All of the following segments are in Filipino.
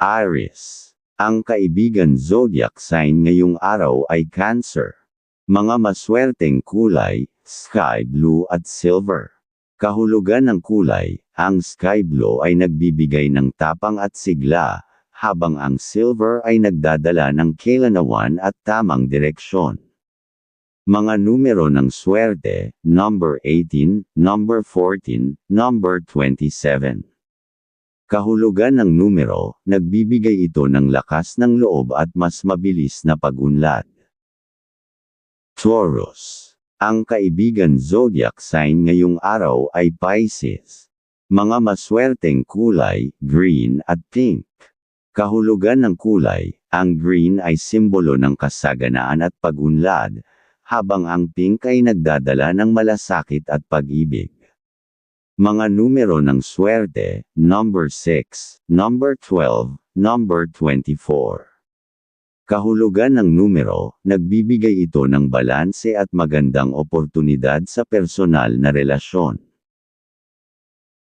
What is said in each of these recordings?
Aries. Ang kaibigan zodiac sign ngayong araw ay Cancer. Mga maswerteng kulay, sky blue at silver. Kahulugan ng kulay, ang sky blue ay nagbibigay ng tapang at sigla, habang ang silver ay nagdadala ng kailanawan at tamang direksyon. Mga numero ng swerte, number 18, number 14, number 27. Kahulugan ng numero, nagbibigay ito ng lakas ng loob at mas mabilis na pagunlad. Taurus. Ang kaibigan zodiac sign ngayong araw ay Pisces. Mga maswerteng kulay, green at pink. Kahulugan ng kulay, ang green ay simbolo ng kasaganaan at pagunlad, habang ang pink ay nagdadala ng malasakit at pag-ibig. Mga numero ng swerte, number 6, number 12, number 24. Kahulugan ng numero, nagbibigay ito ng balanse at magandang oportunidad sa personal na relasyon.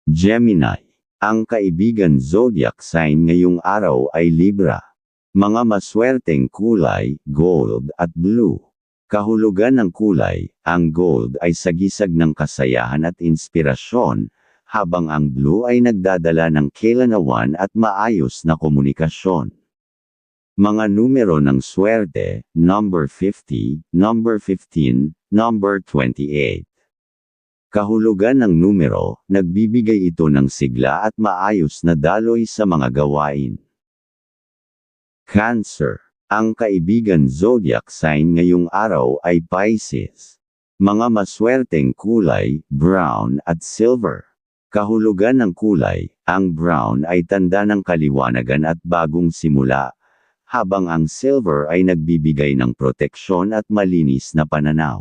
Gemini. Ang kaibigan zodiac sign ngayong araw ay Libra. Mga maswerteng kulay, gold at blue. Kahulugan ng kulay, ang gold ay sagisag ng kasayahan at inspirasyon, habang ang blue ay nagdadala ng kailanawan at maayos na komunikasyon. Mga numero ng swerte, number 50, number 15, number 28. Kahulugan ng numero, nagbibigay ito ng sigla at maayos na daloy sa mga gawain. Cancer. Ang kaibigan zodiac sign ngayong araw ay Pisces. Mga maswerteng kulay, brown at silver. Kahulugan ng kulay, ang brown ay tanda ng kaliwanagan at bagong simula, habang ang silver ay nagbibigay ng proteksyon at malinis na pananaw.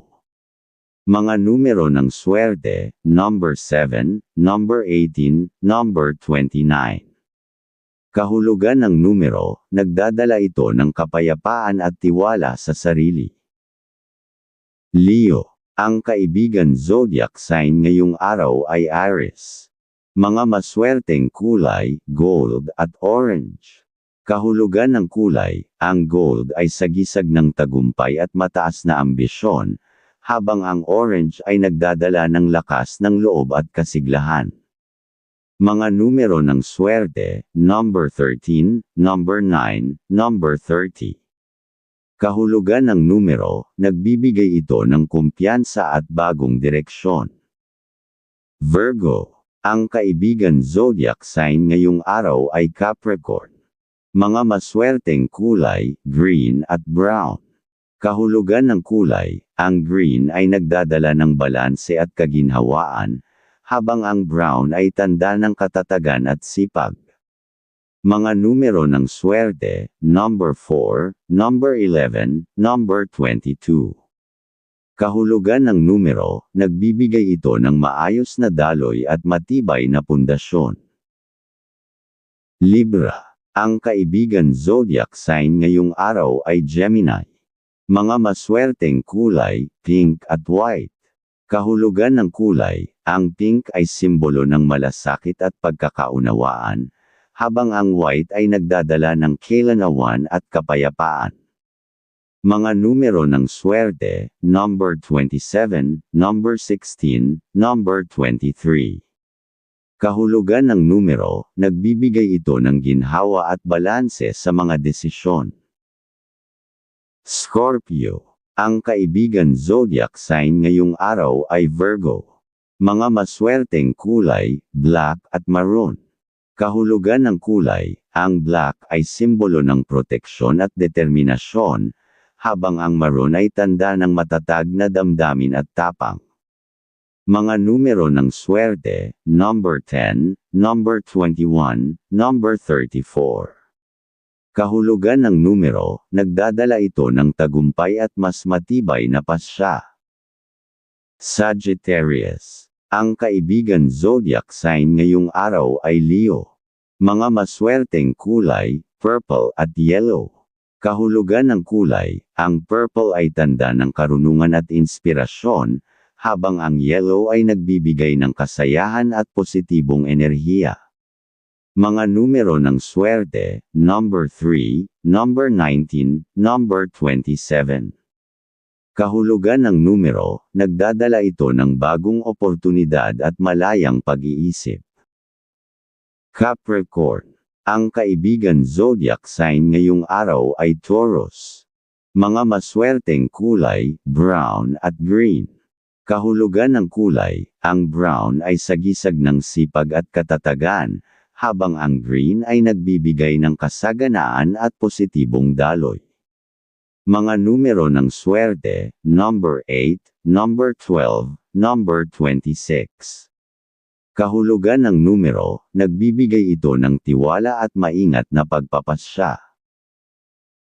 Mga numero ng swerte, number 7, number 18, number 29. Kahulugan ng numero, nagdadala ito ng kapayapaan at tiwala sa sarili. Leo. Ang kaibigan zodiac sign ngayong araw ay Aries. Mga maswerteng kulay, gold at orange. Kahulugan ng kulay, ang gold ay sagisag ng tagumpay at mataas na ambisyon, habang ang orange ay nagdadala ng lakas ng loob at kasiglahan. Mga numero ng swerte, number 13, number 9, number 30. Kahulugan ng numero, nagbibigay ito ng kumpiyansa at bagong direksyon. Virgo. Ang kaibigan zodiac sign ngayong araw ay Capricorn. Mga maswerteng kulay, green at brown. Kahulugan ng kulay, ang green ay nagdadala ng balanse at kaginhawaan, habang ang brown ay tanda ng katatagan at sipag. Mga numero ng swerte, number 4, number 11, number 22. Kahulugan ng numero, nagbibigay ito ng maayos na daloy at matibay na pundasyon. Libra. Ang kaibigan zodiac sign ngayong araw ay Gemini. Mga maswerteng kulay, pink at white. Kahulugan ng kulay, ang pink ay simbolo ng malasakit at pagkakaunawaan, habang ang white ay nagdadala ng kailanawan at kapayapaan. Mga numero ng swerte, number 27, number 16, number 23. Kahulugan ng numero, nagbibigay ito ng ginhawa at balanse sa mga desisyon. Scorpio ang kaibigan zodiac sign ngayong araw ay Virgo. Mga maswerteng kulay, black at maroon. Kahulugan ng kulay, ang black ay simbolo ng proteksyon at determinasyon, habang ang maroon ay tanda ng matatag na damdamin at tapang. Mga numero ng swerte, number 10, number 21, number 34. Kahulugan ng numero, nagdadala ito ng tagumpay at mas matibay na pasya. Sagittarius. Ang kaibigan zodiac sign ngayong araw ay Leo. Mga maswerteng kulay, purple at yellow. Kahulugan ng kulay, ang purple ay tanda ng karunungan at inspirasyon, habang ang yellow ay nagbibigay ng kasayahan at positibong enerhiya. Mga numero ng swerte, number 3, number 19, number 27. Kahulugan ng numero, nagdadala ito ng bagong oportunidad at malayang pag-iisip. Capricorn. Ang kaibigan zodiac sign ngayong araw ay Taurus. Mga maswerteng kulay, brown at green. Kahulugan ng kulay, ang brown ay sagisag ng sipag at katatagan, habang ang green ay nagbibigay ng kasaganaan at positibong daloy. Mga numero ng swerte, number 8, number 12, number 26. Kahulugan ng numero, nagbibigay ito ng tiwala at maingat na pagpapasya.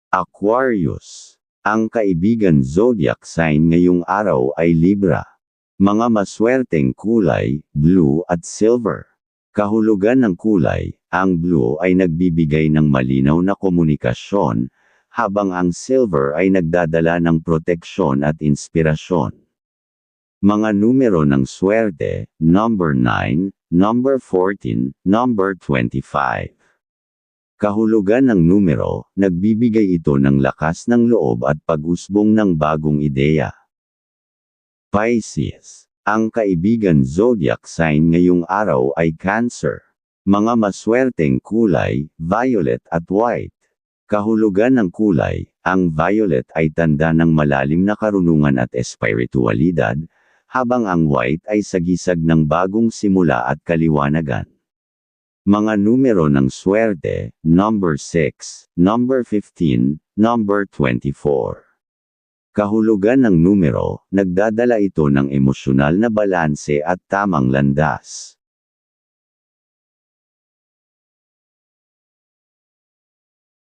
Aquarius. Ang kaibigan zodiac sign ngayong araw ay Libra. Mga maswerteng kulay, blue at silver. Kahulugan ng kulay, ang blue ay nagbibigay ng malinaw na komunikasyon, habang ang silver ay nagdadala ng proteksyon at inspirasyon. Mga numero ng swerte, number 9, number 14, number 25. Kahulugan ng numero, nagbibigay ito ng lakas ng loob at pag-usbong ng bagong ideya. Pisces. Ang kaibigan zodiac sign ngayong araw ay Cancer. Mga maswerteng kulay, violet at white. Kahulugan ng kulay, ang violet ay tanda ng malalim na karunungan at espiritualidad, habang ang white ay sagisag ng bagong simula at kaliwanagan. Mga numero ng swerte, number 6, number 15, number 24. Kahulugan ng numero, nagdadala ito ng emosyonal na balanse at tamang landas.